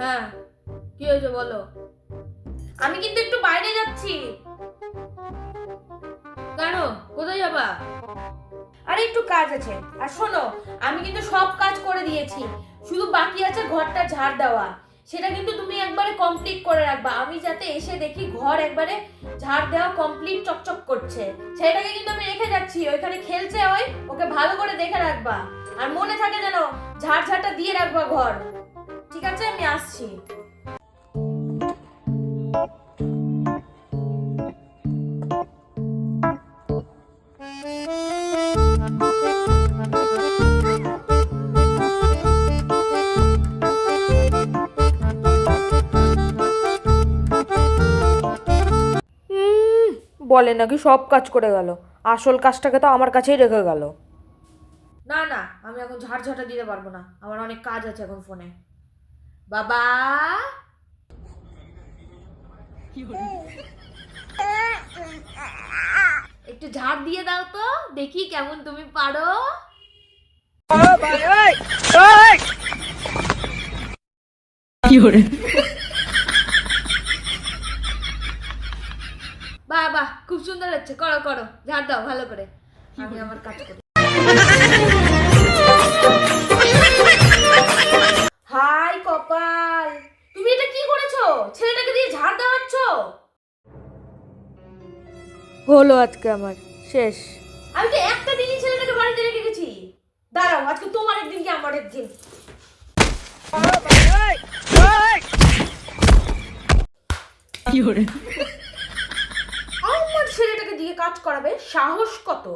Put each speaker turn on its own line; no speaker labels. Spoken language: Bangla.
হ্যাঁ কি হয়েছে বলো? আমি কিন্তু একটু বাইরে যাচ্ছি। কেন কোথায় যাবা? আরে একটু কাজ আছে। আর শোনো, আমি কিন্তু সব কাজ করে দিয়েছি। শুধু বাকি আছে ঘরটা ঝাড় দেওয়া। সেটা কিন্তু তুমি একবারে কমপ্লিট করে রাখবা। আমি যাতে এসে দেখি ঘর একবারে ঝাড় দেওয়া কমপ্লিট চকচক করছে। সেটাকে কিন্তু আমি রেখে যাচ্ছি। ওইখানে খেলছে ওই, ওকে ভালো করে দেখে রাখবা। আর মনে থাকে যেন ঝাড় ঝাড়টা দিয়ে রাখবা ঘর।
বলে নাকি সব কাজ করে গেল। আসল কাজটাকে তো আমার কাছেই রেখে গেল।
না না, আমি এখন ঝাড় ঝাঁটা দিতে পারব না। আমার অনেক কাজ আছে এখন ফোনে। বাবা। একটু ঝাড় দিয়ে দাও তো, দেখি কেমন তুমি পারো। বাহ বাহ, খুব সুন্দর হচ্ছে করো করো, ঝাড় দাও, ভালো করে। আমি আমার কাজ করি।
হলো আজকে আমার শেষ।
আমি তো একটা দিনই ছেলেটাকে বাড়িতে রেখে গেছি। দাঁড়াও আজকে তোমার একদিন কি আমার একদিন? আমার ছেলেটাকে দিয়ে কাজ করাবে সাহস কত?